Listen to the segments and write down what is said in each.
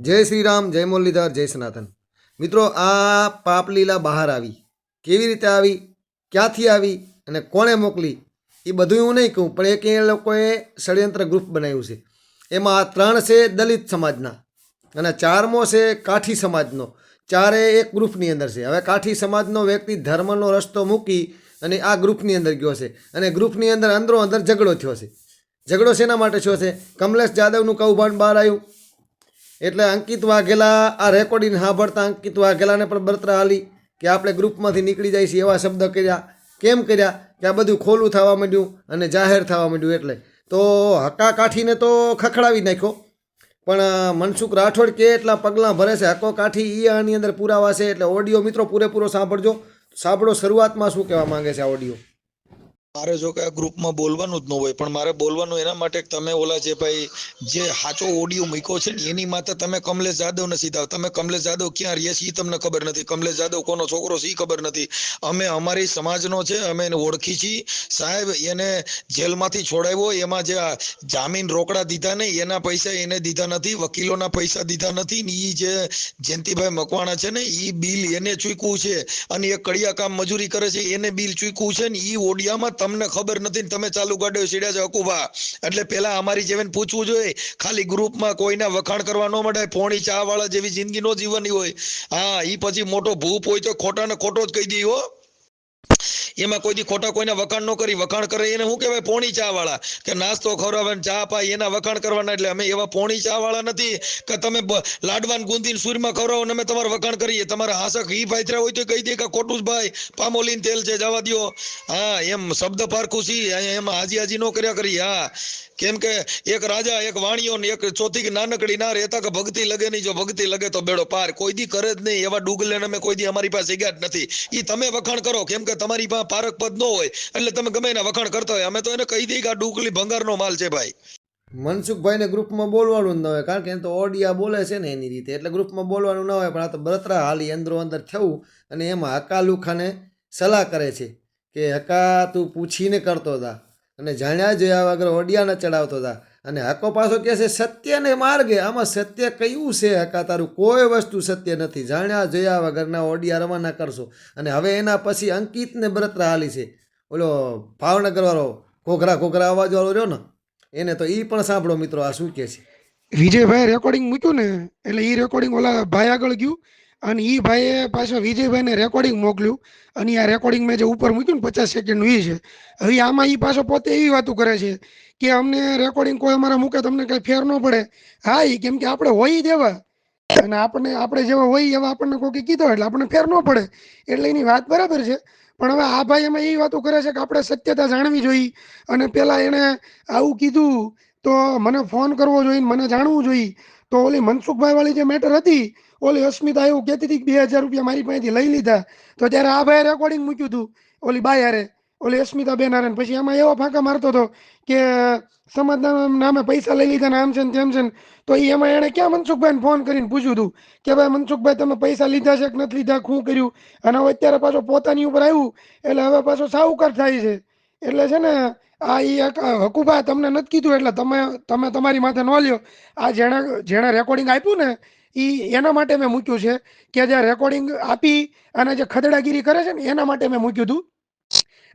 જય શ્રી રામ જય મુરલીધર, જય સનાતન. મિત્રો, આ પાપલીલા બહાર આવી. કેવી રીતે આવી? ક્યાંથી આવી? અને કોણે મોકલી? એ બધું હું નહીં કહું, પણ એક એ લોકોએ ષડયંત્ર ગ્રુપ બનાવ્યું છે. એમાં આ ત્રણ છે દલિત સમાજના અને ચારમો છે કાઠી સમાજનો. ચારે એક ગ્રુપની અંદર છે. હવે કાઠી સમાજનો વ્યક્તિ ધર્મનો રસ્તો મૂકી અને આ ગ્રુપની અંદર ગયો છે. અને ગ્રુપની અંદર અંદરો અંદર ઝઘડો થયો છે. ઝઘડો શેના માટે થયો છે? કમલેશ જાદવનું કૌભાંડ બહાર આવ્યું. એટલે અંકિત વાઘેલા આ રેકોર્ડિંગ સાંભળતા અંકિત વાઘેલાને પણ બરતરા હાલી કે આપણે ગ્રુપમાંથી નીકળી જાય છે એવા શબ્દ કર્યા. કેમ કર્યા? કે આ બધું ખોલું થવા માંડ્યું અને જાહેર થવા માંડ્યું એટલે. તો હક્કા કાઠીને તો ખખડાવી નાખ્યો. પણ મનસુખ રાઠોડ કે એટલા પગલાં ભરે છે, હક્કો કાઠી એ આની અંદર પુરાવા છે એટલે ઓડિયો મિત્રો પૂરેપૂરો સાંભળજો. સાંભળો શરૂઆતમાં શું કહેવા માંગે છે આ ઓડિયો મારે જો કે આ ગ્રુપમાં બોલવાનું જ ન હોય, પણ મારે બોલવાનું એના માટે તમે ઓલા જે ભાઈ, જે સાચો ઓડિયો મૂક્યો છે ને, એની માથે તમે કમલેશ જાદવ ને સીધા તમે કમલેશ જાદવ ક્યાં રહીએ છીએ તમને ખબર નથી. કમલેશ જાદવ કોનો છોકરો છે એ ખબર નથી. અમે અમારી સમાજનો છે, અમે એને ઓળખી છીએ. સાહેબ, એને જેલમાંથી છોડાવ્યો, એમાં જે જામીન રોકડા દીધા ને, એના પૈસા એને દીધા નથી, વકીલોના પૈસા દીધા નથી ને એ જે જયંતિભાઈ મકવાણા છે ને એ બિલ એને ચૂક્યું છે. અને એ કડિયા કામ મજૂરી કરે છે, એને બિલ ચૂક્યું છે ને એ ઓડિયામાં તમને ખબર નથી તમે ચાલુ ગાડીઓ સીડ્યા છો અકુભા. એટલે પેલા અમારી જેવીને પૂછવું જોઈએ. ખાલી ગ્રુપમાં કોઈના વખાણ કરવા ન મળે પોણી ચા વાળા જેવી જિંદગી નો જીવવાની હોય. હા એ પછી મોટો ભૂપ હોય તો ખોટા ને ખોટો જ કહી દઈ હો. એમાં કોઈ દી ખોટા કોઈને વખાણ ન કરી, વખાણ કરે એને શું કહેવાય? પોણી ચા વાળા કે નાસ્તો ખવડાવે ચા પાય, એના વખાણ કરવાના એટલે અમે એવા પોણી ચા વાળા નથી કે તમે લાડવાન ગુંદીને સુરમાં ખવડાવો અમે તમારે વખાણ કરીએ. તમારા હાસક ઈ ભાઈતરા હોય તો કહી દે કે ખોટું જ ભાઈ, પામોલીન તેલ છે, જવા દો હા, એમ શબ્દ પારખું છી એમ હાજી હાજી નો કર્યા કરી, હા. કેમ કે એક રાજા, એક વાણિયો ને એક ચોથી નાનકડી ના રહેતા કે ભક્તિ લગે નહીં, જો ભક્તિ લગે તો બેડો પાર. કોઈ દી કરે જ નહીં, એવા ડુગલે અમે કોઈ દી અમારી પાસે ગયા જ નથી. ઈ તમે વખાણ કરો, કેમ કે તમારી પાસે પારક પદ ન હોય, એટલે તમે ગમે એના વખાણ કરતા હોય. અમે તો એને કહી દઈએ કે આ ડુકલી ભંગારનો માલ છે ભાઈ. મનસુખભાઈને ગ્રુપમાં બોલવાનું ન હોય, કારણ કે એ તો ઓડિયા બોલે છે ને એની રીતે. એટલે ગ્રુપમાં બોલવાનું ન હોય, પણ આ તો બળતરા હાલી અંદરો અંદર થયું અને એમાં હકાલુ ખાને સલાહ કરે છે કે હકા તું પૂછીને કરતો હતા અને જાણ્યા જોયા વગર ઓડિયાને ચડાવતો હતા અને હકો પાછો કહે છે, સત્યને માર્ગે. આમાં સત્ય કયું છે? હકા તારું કોઈ વસ્તુ સત્ય નથી. જાણ્યા જોયા વગરના ઓડિયા રવાના કરશો. અને હવે એના પછી અંકિતને બ્રતરા હાલી છે. ઓલો ભાવનગરવાળો ઘોઘરા ઘોઘરા અવાજવાળો રહ્યો ને, એને તો એ પણ સાંભળો મિત્રો, આ શું કે છે? વિજયભાઈ રેકોર્ડિંગ મૂક્યું ને, એટલે એ રેકોર્ડિંગ ઓલા ભાઈ આગળ ગયું. અને એ ભાઈએ પાછો વિજયભાઈને રેકોર્ડિંગ મોકલ્યું. અને આ રેકોર્ડિંગ મેં જે ઉપર મૂક્યું ને પચાસ સેકન્ડનું એ છે. હવે આમાં એ પાછો પોતે એવી વાતો કરે છે કે અમને રેકોર્ડિંગ કોઈ અમારા મૂકે તમને કંઈ ફેર ન પડે. હા એ કેમ કે આપણે હોય દેવા અને આપણને આપણે જેવા હોય એવા આપણને કોઈ કીધો એટલે આપણને ફેર ન પડે. એટલે એની વાત બરાબર છે. પણ હવે આ ભાઈ એમાં એ વાતો કરે છે કે આપણે સત્યતા જાણવી જોઈએ. અને પેલા એણે આવું કીધું તો મને ફોન કરવો જોઈએ મને જાણવું જોઈએ. તો ઓલી મનસુખભાઈ વાળી જે મેટર હતી ઓલી અસ્મિતા એવું કહેતી હતી કે બે હજાર રૂપિયા મારી પાસેથી લઈ લીધા. તો ત્યારે આ ભાઈ રેકોર્ડિંગ મૂક્યું હતું. ઓલી બાય હારે. ઓલી અસ્મિતા બેન હારે. પછી એમાં એવા ફાંકા મારતો હતો કે, સમાજના નામે પૈસા લઈ લીધા ને આમ છે ને તેમ છે ને. તો એમાં એણે ક્યાં મનસુખભાઈને ફોન કરીને પૂછ્યું હતું કે, ભાઈ, મનસુખભાઈ, તમે પૈસા લીધા છે કે નથી લીધા? શું કર્યું? અને હવે અત્યારે પાછો પોતાની ઉપર આવ્યું. એટલે હવે પાછો સાહુકાર થાય છે. એટલે છે ને, આ એ હકુભા તમને નથી કીધું? એટલે તમે તમે તમારી માથે ન લ્યો. આ જેણે જેણે રેકોર્ડિંગ આપ્યું ને ઈ એના માટે મેં મૂક્યું છે કે જે રેકોર્ડિંગ આપી અને જે ખદડાગીરી કરે છે ને, એના માટે મેં મૂક્યું હતું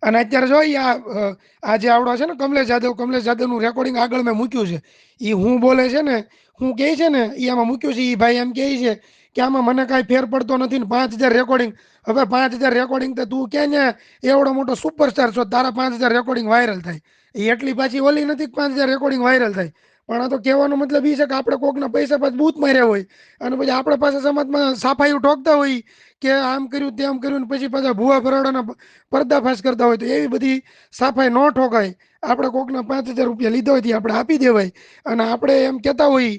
અને અત્યારે જો આ આ જે આવડો છે ને, કમલેશ જાદવ, કમલેશ જાદવનું રેકોર્ડિંગ આગળ મેં મૂક્યું છે. એ હું બોલે છે ને, હું કહે છે ને એ આમાં મૂક્યું છે એ ભાઈ એમ કહે છે કે આમાં મને કાંઈ ફેર પડતો નથી ને, પાંચ હજાર રેકોર્ડિંગ હવે પાંચ હજાર રેકોર્ડિંગ તો તું ક્યાં ને એવડો મોટો સુપરસ્ટાર છો, તારા પાંચ હજાર રેકોર્ડિંગ વાયરલ થાય. એ એટલી પાછી ઓલી નથી પાંચ હજાર રેકોર્ડિંગ વાયરલ થાય. પણ આ તો કહેવાનો મતલબ એ છે કે આપણે કોકના પૈસા પાસે બૂથ માર્યા હોય અને પછી આપણે પાસે સમાજમાં સાફાઈઓ ઠોકતા હોય કે આમ કર્યું, તેમ કર્યું પછી પાછા ભૂવા ફરાડાના પર્દાફાશ કરતા હોય તો એવી બધી સાફાઈ ન ઠોકાય. આપણે કોકના પાંચ હજાર રૂપિયા લીધા હોય આપણે આપી દેવાય. અને આપણે એમ કહેતા હોય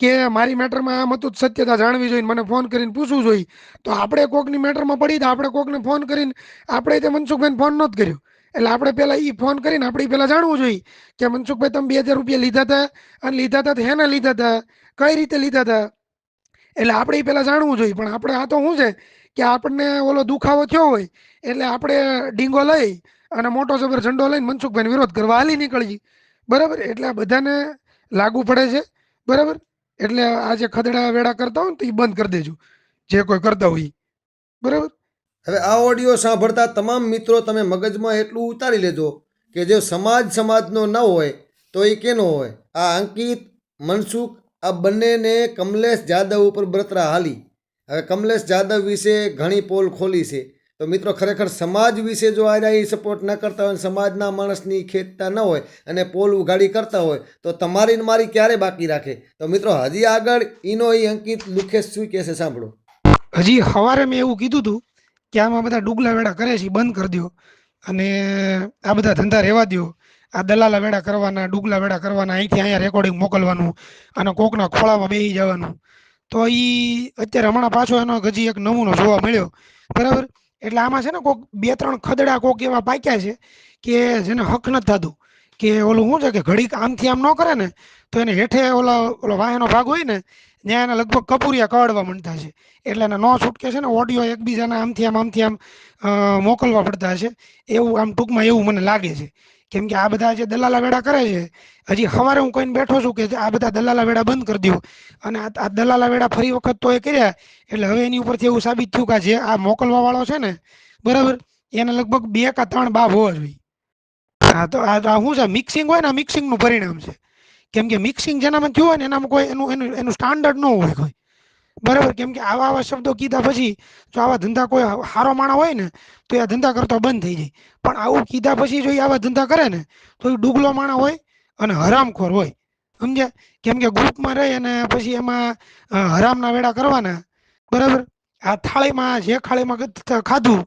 કે મારી મેટરમાં આમ હતું સત્યતા જાણવી જોઈએ મને ફોન કરીને પૂછવું જોઈએ. તો આપણે કોકની મેટરમાં પડી તો આપણે કોકને ફોન કરીને, આપણે તે મનસુખભાઈને ફોન નહોતો કર્યો. એટલે આપણે પહેલાં ઈ ફોન કરીને આપણે પહેલાં જાણવું જોઈએ કે મનસુખભાઈ તમે બે હજાર રૂપિયા લીધા હતા અને લીધા હતા તો હેના લીધા હતા? કઈ રીતે લીધા હતા? એટલે આપણે પહેલાં જાણવું જોઈએ, પણ આપણે આ તો શું છે કે આપણને ઓલો દુખાવો થયો હોય એટલે આપણે ડીંગો લઈ અને મોટો જબર ઝંડો લઈને મનસુખભાઈ વિરોધ કરવા હાલી નીકળી બરાબર? એટલે આ બધાને લાગુ પડે છે. બરાબર? એટલે આ જે ખદડા વેડા કરતા હોય ને તો એ બંધ કરી દેજો. જે કોઈ કરતા હોય. બરાબર? હવે આ ઓડિયો સાંભળતા તમામ મિત્રો તમે મગજમાં એટલું ઉતારી લેજો કે જે સમાજ સમાજનો ન હોય, તો એ કેનો હોય? આ અંકિત, મનસુખ, આ બંનેને કમલેશ જાદવ ઉપર બળતરા હાલી. હવે કમલેશ જાદવ વિશે ઘણી પોલ ખોલી છે. તો મિત્રો, ખરેખર સમાજ વિશે જો આ એ સપોર્ટ ન કરતા હોય સમાજના માણસની ખેતતા ન હોય અને પોલ ઉઘાડી કરતા હોય, તો તમારી મારી ક્યારે બાકી રાખે? તો મિત્રો, હજી આગળ ઈનો એ અંકિત લુખેશ શું કહે છે સાંભળો. હજી સવારે મેં એવું કીધું હતું કે આમાં બધા ડુગલા વેડા કરે છે બંધ કરી દો અને આ બધા ધંધા રહેવા દો આ દલાલા વેડા કરવાના, ડુગલા વેડા કરવાના, અહીંથી અહીંયા રેકોર્ડિંગ મોકલવાનું, અને કોકના ખોળામાં બેસી જવાનું. તો એ અત્યારે હમણાં પાછો એનો હજી એક નમૂનો જોવા મળ્યો. બરાબર? એટલે આમાં છે ને કોક બે ત્રણ ખદડા કોક એવા પાક્યા છે કે જેને હક નથી થતું. કે ઓલું શું છે કે ઘડીક આમથી આમ ન કરે ને તો એને હેઠે ઓલા, ઓલો વાહનો ભાગ હોય ને, ત્યાં એને લગભગ કપૂરિયા કવાડવા માંડતા છે એટલે એને નો છૂટકે છે ને, ઓડિયો એકબીજાને આમથી આમ આમથી આમ મોકલવા પડતા છે એવું આમ ટૂંકમાં એવું મને લાગે છે. કેમ કે આ બધા જે દલાલા વેડા કરે છે, હજી સવારે હું કહીને બેઠો છું કે આ બધા દલાલા વેડા બંધ કરી દઉં. અને આ દલાલા વેડા ફરી વખત તો એ કર્યા, એટલે હવે એની ઉપરથી એવું સાબિત થયું કે જે આ મોકલવા વાળો છે ને, બરાબર, એને લગભગ બે કા ત્રણ બાપ હોવા જોઈએ. હા, તો આ શું છે? મિક્સિંગ હોય ને મિક્સિંગનું પરિણામ છે. કેમ કે મિક્સિંગ જેનામાં થયું હોય ને એનામાં કોઈ એનું એનું એનું સ્ટાન્ડર્ડ ન હોય કોઈ. બરાબર? કેમ કે આવા આવા શબ્દો કીધા પછી જો આવા ધંધા કોઈ સારો માણા હોય ને, તો એ ધંધા કરતો બંધ થઈ જાય. પણ આવું કીધા પછી જો એ આવા ધંધા કરે ને, તો એ ડૂગલો માણા હોય અને હરામખોર હોય. સમજ્યા? કેમ કે ગ્રુપમાં રહી અને પછી એમાં હરામના વેડા કરવાના. બરાબર? આ થાળીમાં જે થાળીમાં ખાધું,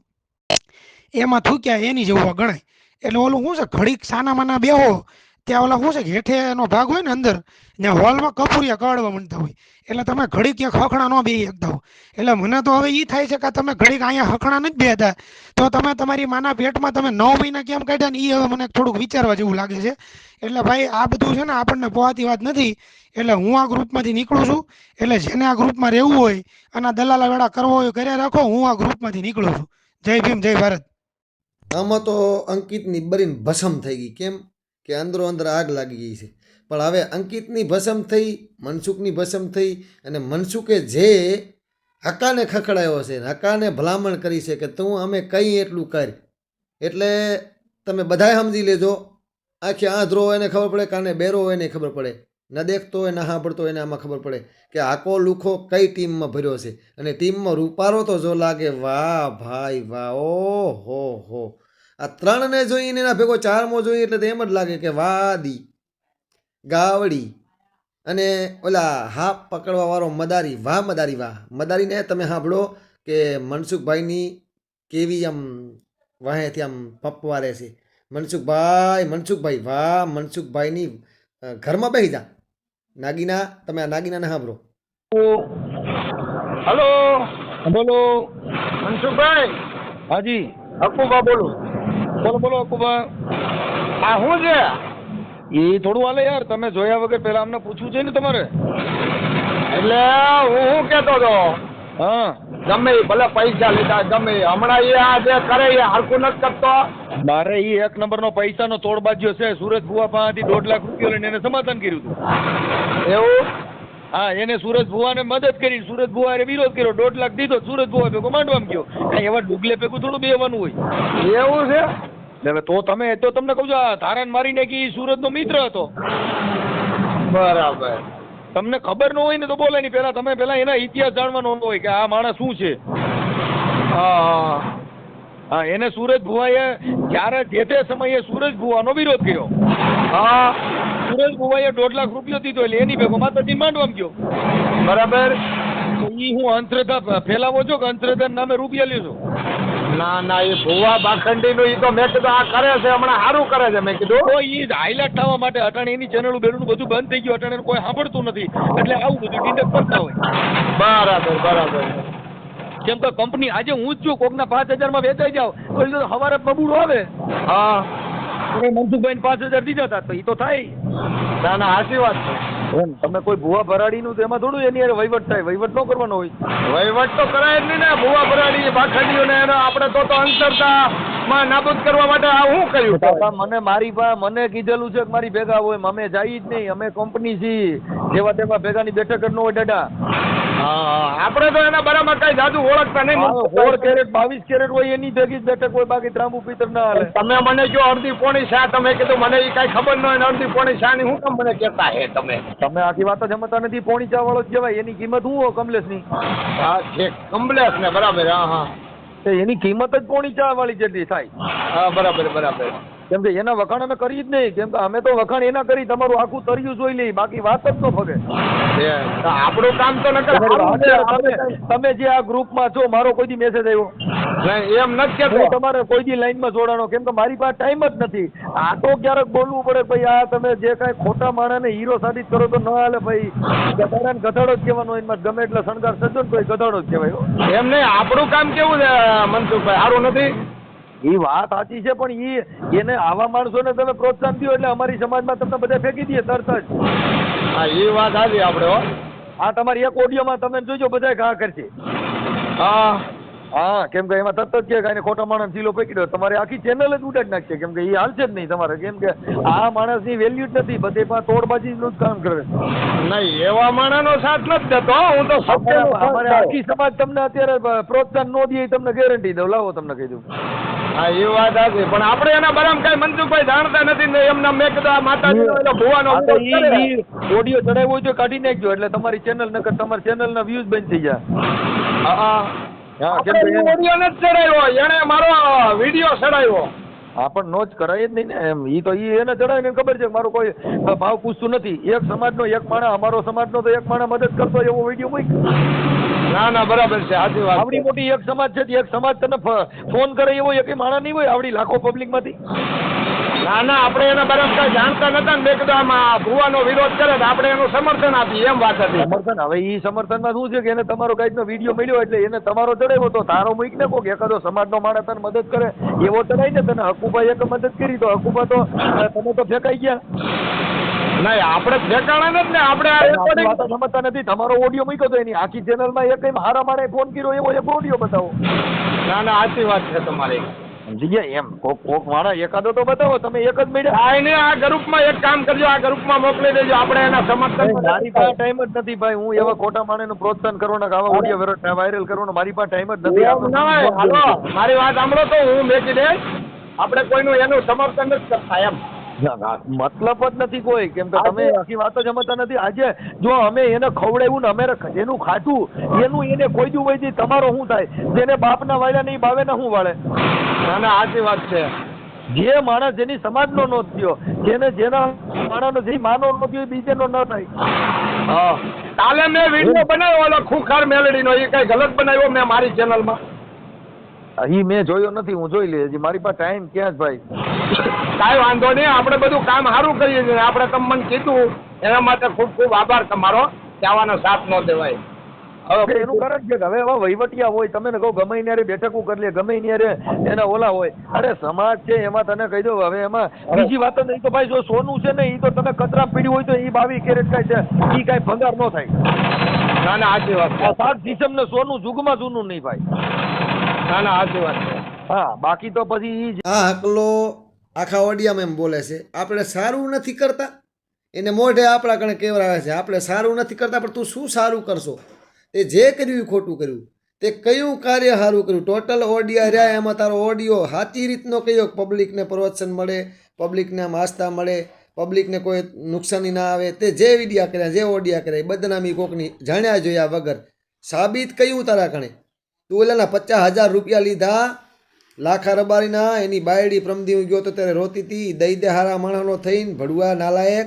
એમાં થૂક્યા એની જેવું ગણાય. એટલે ઓલું શું છે? ઘડીક સાના માના બેહો ત્યાં ઓલા શું છે કે એનો ભાગ હોય ને અંદર ત્યાં હોલમાં કપૂરિયા કાઢવા માંડતા હોય. એટલે તમે ઘડીક ક્યાંક હખણા ન બે શકતા હો. એટલે મને તો હવે એ થાય છે કે તમે ઘડીક અહીંયા હખણા નથી બેહતા. તો તમે તમારી માના પેટમાં તમે નવ મહિના કેમ કાઢ્યા ને એ હવે મને થોડુંક વિચારવા જેવું લાગે છે. એટલે ભાઈ, આ બધું છે ને આપણને પોવાતી વાત નથી. એટલે હું આ ગ્રુપમાંથી નીકળું છું. એટલે જેને આ ગ્રુપમાં રહેવું હોય, અને દલાલા વેળા કરવો હોય, કર્યા રાખો, હું આ ગ્રુપમાંથી નીકળું છું. જય ભીમ, જય ભારત. આમાં તો અંકિતની બરીન ભસમ થઈ ગઈ. કેમ? કે અંદરો અંદર આગ લાગી ગઈ છે. પણ હવે અંકિતની ભસમ થઈ, મનસુખની ભસમ થઈ અને મનસુખે જે હકાને ખખડાયો છે હકાને ભલામણ કરી છે કે તું અમે કંઈ એટલું કર. એટલે તમે બધાએ સમજી લેજો. આખી આંધરો હોય એને ખબર પડે, કાને બેરો હોય એને ખબર પડે. ન દેખતો હોય, ન સાંભળતો હોય એને આમાં ખબર પડે કે આખો લુખો કઈ ટીમમાં ભર્યો છે. અને ટીમમાં રૂપારો તો જો લાગે, વાહ ભાઈ, વાહ ઓ હો હો. આ ત્રણને જોઈને એના ભેગો ચારમો જોઈએ એટલે તો એમ જ લાગે કે વાદી ગાવડી અને ઓલા હાફ પકડવા વાળો મદારી. વાહ મદારી વાહ. મદારીને તમે સાંભળો કે મનસુખભાઈની કેવી આમ વાહેથી આમ પપવારે છે. મનસુખભાઈ મનસુખભાઈ વાહ મનસુખભાઈની ઘરમાં બેસી જા. નાગીના તમે આ નાગીનાને સાંભળો. હલો. બોલો. મનસુખભાઈ. હાજી. અકુબા બોલું. બોલો બોલો આ શું છે? એ થોડું હાલે યાર તમે જોયા વગર પેલા અમને પૂછવું છે ને તમારે? એટલે હું શું કેતો હતો? હા. ગમે ભલે પૈસા લીધા ગમે હમણાં એ આ જે કરે એ હરખું નથી કરતો. મારે એ એક નંબરનો પૈસાનો તોડ બાજ્યો છે. સુરજ ગુવા પાસેથી દોઢ લાખ રૂપિયા લઈને એને સમાધાન કર્યું હતું. એવું? હા એને સુરજ ભુવાને મદદ કરી. સુરજ ભુવાએ વિરોધ કર્યો. દોઢ લાખ દીધો. સુરજ ભુવા ભેગો માંડવામાં ગયો. કાંઈ એવા ડુગલે ભેગું થોડું બેવાનું હોય. એવું છે? એટલે તો તમે તો તમને કહું છું આ મારીને કે સુરજનો મિત્ર હતો. બરાબર. તમને ખબર ન હોય ને તો બોલે નહીં. પેલા તમે પેલા એના ઇતિહાસ જાણવાનો હોય કે આ માણસ શું છે. હા. હા એને સુરજ ભુવાએ જ્યારે જે તે સમયે સુરજ ભુવાનો વિરોધ કર્યો. હા. સુરજ ભુવાઈએ દોઢ લાખ રૂપિયો દીધો એટલે એની ભેગો માતાજી માંડવામાં ગયો. બરાબર. ઈ હું અંધશ્રદ્ધા ફેલાવો છો કે અંધશ્રદ્ધા નામે રૂપિયા લીધો ના ના એ ભુવા બાખંડી નું એ તો મેં કીધું આ કરે છે હમણાં સારું કરે છે મેં કીધું. તો ઈ હાઈલાઇટ થવા માટે અટાણે એની ચેનલ બેનલું બધું બંધ થઈ ગયું અટાણે કોઈ સાંભળતું નથી. એટલે આવું બધું ડિટેક્ટ કરતા હોય. બરાબર બરાબર. કેમ કે કંપની આજે હું જ છું કોકના પાંચ હજારમાં વેચાઈ જાવ તો ઈ સવારે બબુડો આવે. હા. તો મનસુખભાઈને પાંચ હજાર દીધા હતા તો એ તો થાય. ના ના સાચી વાત છે. તમે કોઈ ભૂવા ભરાડીનું નું એમાં થોડું એની વહીવટ થાય. વહીવટ ન કરવાનો હોય. વહીવટ તો કરાય જ નહીં ને. ભુવા ભરાડી બાખડીઓને એનો આપણે તો તો અંતરતા માં નાબૂદ કરવા માટે આ શું કર્યું? બાપા મને મારી પા મને કીધેલું છે કે મારી ભેગા હોય. અમે જઈ જ નહીં. અમે કંપની છીએ. જેવા તેવા ભેગાની બેઠક જ ન હોય દાદા. હા આપણે તો એના બરાબર કઈ જાદુ ઓળખતા નહીં. સોળ કેરેટ બાવીસ કેરેટ હોય એની જગી બેઠક હોય બાકી ત્રાંબુ પિત્તર ના હાલે. તમે મને જો અડધી પોણી શા તમે કીધું મને એ કઈ ખબર ન હોય અડધી પોણી શા ની હું કેમ મને કહેતા હે તમે? તમે આખી વાત જ સમજતા નથી પોણી ચા વાળો જ કહેવાય. એની કિંમત હું કમલેશની? હા છે કમલેશ ને બરાબર હા હા. એની કિંમત જ પોણી ચા વાળી જેટલી થાય. હા બરાબર બરાબર. કેમ કે એના વખાણ અમે કરી જ નહીં. કેમ કે અમે તો વખાણ એના કરી તમારું આખું તર્યું જોઈ લઈ બાકી વાત જ તો ફગે આપણું કામ તો નકર તમે જે આ ગ્રુપમાં છો મારો કોઈ દી મેસેજ આવ્યો. એમ નથી કે તમારે કોઈ દી લાઈનમાં જોડાણો. કેમ કે મારી પાસે ટાઈમ જ નથી. આ તો ક્યારેક બોલવું પડે ભાઈ આ તમે જે કાંઈ ખોટા માણસને હીરો સાબિત કરો તો ન હાલે ભાઈ. ગધાડા ગધાડો જ કહેવાનો એમાં. ગમે એટલે શણગાર ને તો ગધાડો જ કહેવાય એમ નહીં આપણું કામ કેવું છે મનસુખભાઈ? સારું નથી? એ વાત સાચી છે પણ ઈ એને આવા માણસોને તમે પ્રોત્સાહન દો એટલે અમારી સમાજમાં તમને બધા ફેંકી દઈએ તરત જ. હા એ વાત સાચી આપણે હો. આ તમારી એક ઓડિયોમાં તમે જોજો બધા ઘા કરશે. હા. હા કેમ કે એમાં તરત જ કે ખોટા માણસ ફેંકી દો. તમારી આખી ચેનલ જ ઉડાડી નાખશે. કેમ કે એ હાલશે જ નહીં તમારે. કેમ કે આ માણસની વેલ્યુ જ નથી. બધે પણ તોડબાજીનું જ કામ કરે નહીં એવા માણસનો સાથ નથી દેતો હું. તો અમારે આખી સમાજ તમને અત્યારે પ્રોત્સાહન ન દે તમને ગેરંટી દઉં. લાવો તમને કહી દઉં. હા એ વાત સાચી. પણ આપણે એના બરાબર કઈ મનસુખભાઈ જાણતા નથી ને એમના મેં કીધું આ માતાજી ભુવાનો ઓડિયો ચડાવ્યો હોય તો કાઢી નાખજો. એટલે તમારી ચેનલ નકર તમારી ચેનલ ના વ્યૂઝ બંધ થઈ જાય. હા, આપણે કે ઈ ચડાવ્યો એણે મારો વીડિયો ચડાવ્યો. હા પણ નો જ કરાય જ નહીં ને એમ. ઈ તો ઈ એને ચડાવીને એને ખબર છે મારો કોઈ ભાવ પૂછતું નથી. એક સમાજનો એક માણસ અમારો સમાજનો તો એક માણસ મદદ કરતો એવો વીડિયો મૂક ના ના બરાબર છે સાચી વાત આવડી મોટી એક સમાજ છે એક સમાજ તને ફોન કરે એવો એક માણસ નહીં હોય આવડી લાખો પબ્લિકમાંથી. ના ના આપણે એના બરાબર કઈ જાણતા નતા ને મેં કીધું આમાં ભુવાનો વિરોધ કરે તો આપણે એનું સમર્થન આપીએ એમ વાત હતી. સમર્થન? હવે એ સમર્થનમાં શું છે કે એને તમારો કાંઈકનો વીડિયો મળ્યો એટલે એને તમારો ચડાવ્યો તો તારો મૂક ને કોક. એકાદો સમાજનો માણસ તને મદદ કરે એવો ચડાય ને તને? હકુભાઈ એક મદદ કરી તો હકુભા તો તમે તો ફેંકાઈ ગયા. નહીં આપણે ફેંકાણા જ ને આપણે સમજતા નથી. તમારો ઓડિયો મૂક્યો તો એની આખી ચેનલમાં એક હારા મારે ફોન કર્યો એવો એક ઓડિયો બતાવો. ના ના સાચી વાત છે તમારી. સમજી ગયા એમ. કોક કોક માણસ એકાદો તો બતાવો તમે એક જ મળ્યા આ એને આ ગ્રુપમાં એક કામ કરજો આ ગ્રુપમાં મોકલી દેજો. આપણે એના સમર્થન મારી પાસે ટાઈમ જ નથી ભાઈ. હું એવા ખોટા માણસનું પ્રોત્સાહન કરવાનો કે આવા ઓડિયો વાયરલ કરવાનો મારી પાસે ટાઈમ જ નથી. હાલો મારી વાત સાંભળો તો હું મેકી દે આપણે કોઈનું એનું સમર્થન નથી કરતા એમ. ના, ના, મતલબ જ નથી કોઈ. કેમ કે તમે આખી વાતો જમતા નથી. આજે જો અમે એને ખવડાવ્યું ને અમે જેનું ખાધું એનું એને કોઈ દી હોય તમારો શું થાય? જેને બાપના વાળ્યા નહીં બાવે ને શું વાળે? ના ના સાચી વાત છે. જે માણસ જેની સમાજનો નો થયો જેને જેના માણસનો જે માનો નો થયો એ બીજેનો ન થાય. હા. કાલે મેં વીડિયો બનાવ્યો ઓલો ખુખાર મેલડીનો એ કઈ ગલત બનાવ્યો મેં મારી ચેનલમાં ઈ મેં જોયો નથી હું જોઈ લઈએ. મારી પાસે ટાઈમ ક્યાં જ ભાઈ? કાંઈ વાંધો નહીં આપણે બધું કામ સારું કરીએ છીએ. આપણે તમને કીધું એના માટે ખૂબ ખૂબ આભાર તમારો. કે સાથ ન દેવાય. હવે એનું કારણ છે કે હવે એવા વહીવટિયા હોય તમે કહો ગમે ત્યારે બેઠકો કરી લે ગમે ત્યારે એના ઓલા હોય. અરે સમાજ છે એમાં તને કહી દઉં હવે એમાં બીજી વાત નહીં તો ભાઈ જો સોનું છે ને એ તો તમે કચરા પીડ્યું હોય તો એ બાવી કેરેટ કાંઈ છે એ કાંઈ ભંગાર ન થાય. ના ના સાચી વાત આ છે સાત ડિસેમ્બર ને સોનું જુગમાં જૂનું નહીં ભાઈ. ના ના સાચી વાત છે. હા બાકી તો પછી આ હકલો આખા ઓડિયામાં એમ બોલે છે. આપણે સારું નથી કરતા. એને મોઢે આપણા કણે કહેવરાવે છે. આપણે સારું નથી કરતા, પણ તું શું સારું કરશો? તે જે કર્યું ખોટું કર્યું. તે કયું કાર્ય સારું કર્યું? ટોટલ ઓડિયા રહ્યા, એમાં તારો ઓડિયો સાચી રીતનો કયો પબ્લિકને પ્રોત્સાહન મળે પબ્લિકને આમ મળે પબ્લિકને કોઈ નુકસાની ના આવે? તે જે વિડિયા કર્યા, જે ઓડિયા કર્યા, એ બદનામી કોકની જાણ્યા જોયા વગર સાબિત કયું તારા કણે. તું ઓલાના પચાસ હજાર રૂપિયા લીધા લાખા રબારીના એની બાયડી પ્રમદી ગયો તો ત્યારે રોતી હતી દઈ દે હારા માણસનો થઈને ભડવા નાલાયક.